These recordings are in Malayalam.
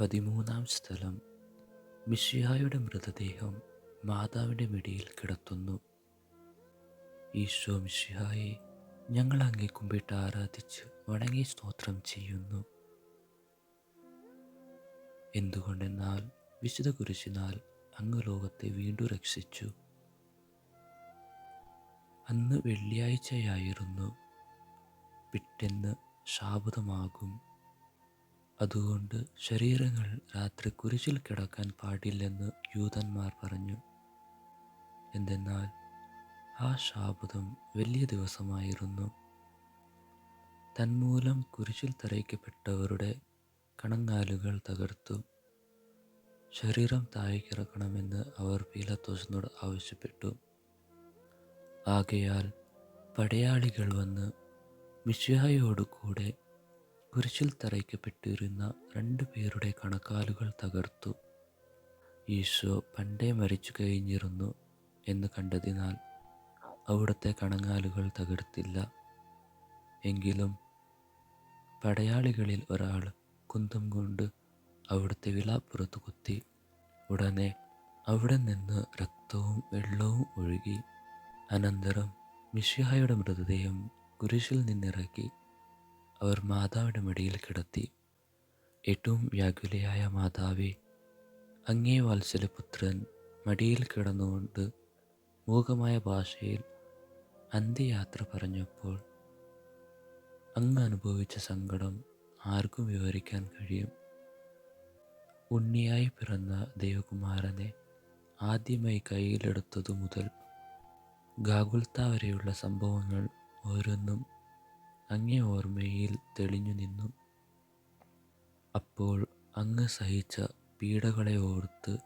പതിമൂന്നാം സ്ഥലം. മിഷിഹായുടെ മൃതദേഹം മാതാവിന്റെ മിടിയിൽ കിടത്തുന്നു. ഈശോ മിഷിഹായെ ഞങ്ങൾ അങ്ങേ കുമ്പിട്ട് ആരാധിച്ച് വണങ്ങി സ്തോത്രം ചെയ്യുന്നു. എന്തുകൊണ്ടെന്നാൽ വിശുദ്ധ കുരിശിനാൽ അങ്ങ് ലോകത്തെ വീണ്ടും രക്ഷിച്ചു. അന്ന് വെള്ളിയാഴ്ചയായിരുന്നു. പിറ്റെന്ന് ശാബതമാകും അതുകൊണ്ട് ശരീരങ്ങൾ രാത്രി കുരിശിൽ കിടക്കാൻ പാടില്ലെന്ന് യൂതന്മാർ പറഞ്ഞു. എന്തെന്നാൽ ആ ശാപതം വലിയ ദിവസമായിരുന്നു. തന്മൂലം കുരിശിൽ തറയ്ക്കപ്പെട്ടവരുടെ കണങ്ങാലുകൾ തകർത്തു. ശരീരം താഴേക്കിറക്കണമെന്ന് അവർ പീലത്തോസിനോട് ആവശ്യപ്പെട്ടു. ആകയാൽ പടയാളികൾ വന്ന് മിഷിഹായോടുകൂടെ കുരിശിൽ തറയ്ക്കപ്പെട്ടിരുന്ന രണ്ടു പേരുടെ കണക്കാലുകൾ തകർത്തു. ഈശോ പണ്ടേ മരിച്ചു കഴിഞ്ഞിരുന്നു എന്ന് കണ്ടതിനാൽ അവിടുത്തെ കണങ്ങാലുകൾ തകർത്തില്ല. എങ്കിലും പടയാളികളിൽ ഒരാൾ കുന്തം കൊണ്ട് അവിടുത്തെ വിലാപ്പുറത്ത് കുത്തി. ഉടനെ അവിടെ നിന്ന് രക്തവും വെള്ളവും ഒഴുകി. അനന്തരം മിഷിഹായുടെ മൃതദേഹം കുരിശിൽ നിന്നിറക്കി. അവർ മാതാവിന്റെ മടിയിൽ കിടത്തി. ഏറ്റവും വ്യാകുലയായ മാതാവെ അങ്ങേ വാത്സല്യപുത്രൻ മടിയിൽ കിടന്നുകൊണ്ട് മൂകമായ ഭാഷയിൽ അന്ത്യയാത്ര പറഞ്ഞപ്പോൾ അങ്ങ് അനുഭവിച്ച സങ്കടം ആർക്കും വിവരിക്കാൻ കഴിയും. ഉണ്ണിയായി പിറന്ന ദേവകുമാരനെ ആദ്യമായി കയ്യിലെടുത്തതു മുതൽ ഗാഗുൽത്ത വരെയുള്ള സംഭവങ്ങൾ ഓരോന്നും അങ്ങേ ഓർമ്മയിൽ തെളിഞ്ഞു നിന്നു. അപ്പോൾ അങ്ങ് സഹിച്ച പീഡകളെ ഓർത്ത്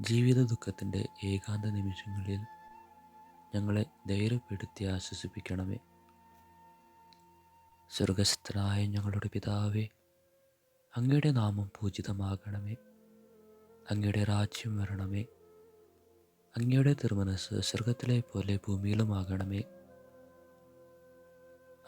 ജീവിത ദുഃഖത്തിന്റെ ഏകാന്ത നിമിഷങ്ങളിൽ ഞങ്ങളെ ധൈര്യപ്പെടുത്തി ആശ്വസിപ്പിക്കണമേ. സ്വർഗസ്ഥനായ ഞങ്ങളുടെ പിതാവേ അങ്ങയുടെ നാമം പൂജിതമാകണമേ. അങ്ങയുടെ രാജ്യം വരണമേ. അങ്ങയുടെ തിരുമനസ് സ്വർഗത്തിലെ പോലെ ഭൂമിയിലുമാകണമേ.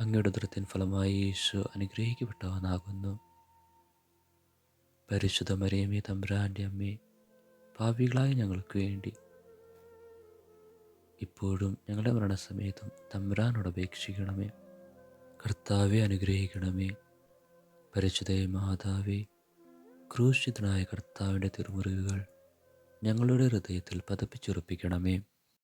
അങ്ങയുടെ ഉദരത്തിൻ ഫലമായി യേശു അനുഗ്രഹിക്കപ്പെട്ടവനാകുന്നു. പരിശുദ്ധ മറിയമേ തമ്പുരാന്റെ അമ്മേ പാപികളായ ഞങ്ങൾക്ക് വേണ്ടി. ഇപ്പോഴും ഞങ്ങളുടെ മരണസമയത്തും തമ്പുരാനോട് അപേക്ഷിക്കണമേ. കർത്താവെ അനുഗ്രഹിക്കണമേ. പരിശുദ്ധയെ മാതാവേ ക്രൂശിതനായ കർത്താവിന്റെ തിരുമുറിവുകൾ ഞങ്ങളുടെ ഹൃദയത്തിൽ പതപ്പിച്ചുറപ്പിക്കണമേ.